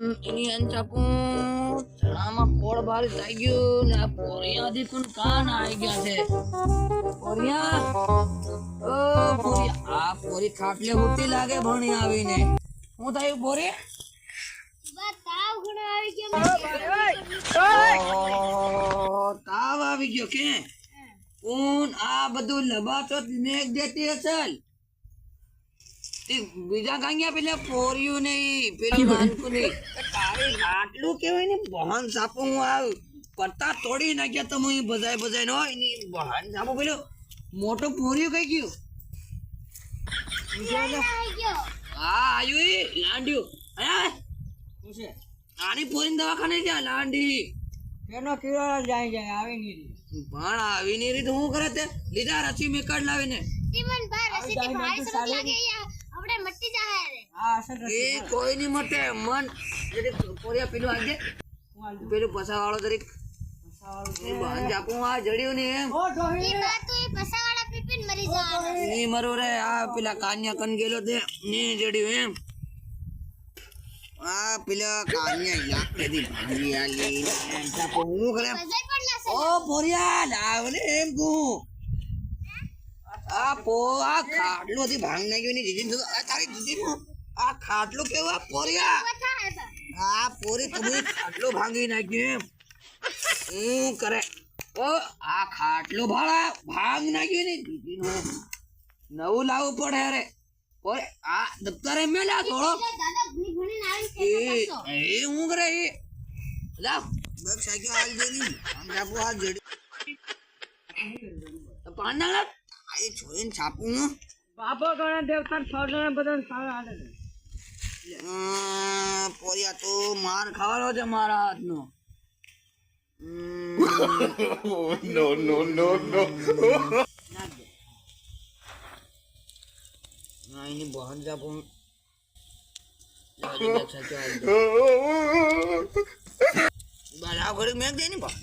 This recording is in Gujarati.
એની અંચાપું ચણામાં પોળ બાર થઈ ગયું ને આ પોરિયાથી પણ કાન આવી ગયા છે. પોરિયા ઓ પોરિયા આ પોરી ખાટલે ઉઠી લાગે ભણી આવીને. હું થયું પોરી તાવ આવી ગયો કે? કોણ આ બધું લબાચો મેઘ દેતી અસલ બીજા ગાંગ્યા પેલા પોર્યું નહીં પેલું નાનકું નહીં તારી આટલું કેવાય ને બહાન સાપો હું આવ પત્તા તોડી નાખ્યા તો હું બજાય બજાય નો એની બહાન સાપો પેલો મોટો પોર્યું કઈ ગયું? હા આવ્યું એ લાંડ્યું. હા આની પોરીને દવાખાને ગયા લાંડી. એનો કીડો જાય જાય આવી નહીં પણ આવી નહીં રીત હું કરે તે? લીધા રસી મેકાડ લાવીને. આ અસર એ કોઈ નહીં મટે મન. કોરિયા પોરિયા પેલું આજે. પેલું પસા વાળો જરીક એ બહાન જાપું આ જડ્યું ને એમ. ઓ ડોહી ની મરો રે આ પેલા કાન્યા કન ગયેલો તે ની જડ્યું એમ. આ પેલા કાન્યા લાકડેથી ભાંગી આલી એમ. જાપું હું કરે ઓ પોરિયા લાવ ને એમ કહું. આ પો આ ખાટલો થી ભાંગ નાખ્યો ની દીદી તારી આ ખાટલો કેવો આ પોરિયા આ પોરી તમે ખાટલો ભાંગી નાખ્યો એમ. હું કરે? ઓ આ ખાટલો ભાડા ભાંગ નાખ્યો ને દીદી નું નવું લાવવું પડે અરે. ઓરે આ દફતરે મેલ્યા થોડો એ એ હું કરે એ? લા બગ સાઈકલ હાલ દેની આમ જાપુ આ જડી. પાન એ છોડીને છાપું બાપો ગણે દેવતા છ બધા સારા હાલે પોરિયા તો માર ખાવાનો છે મારા હાથનો. નો નો નો નો એની બહાર જા પણ. બરાબર મેં દે ને બા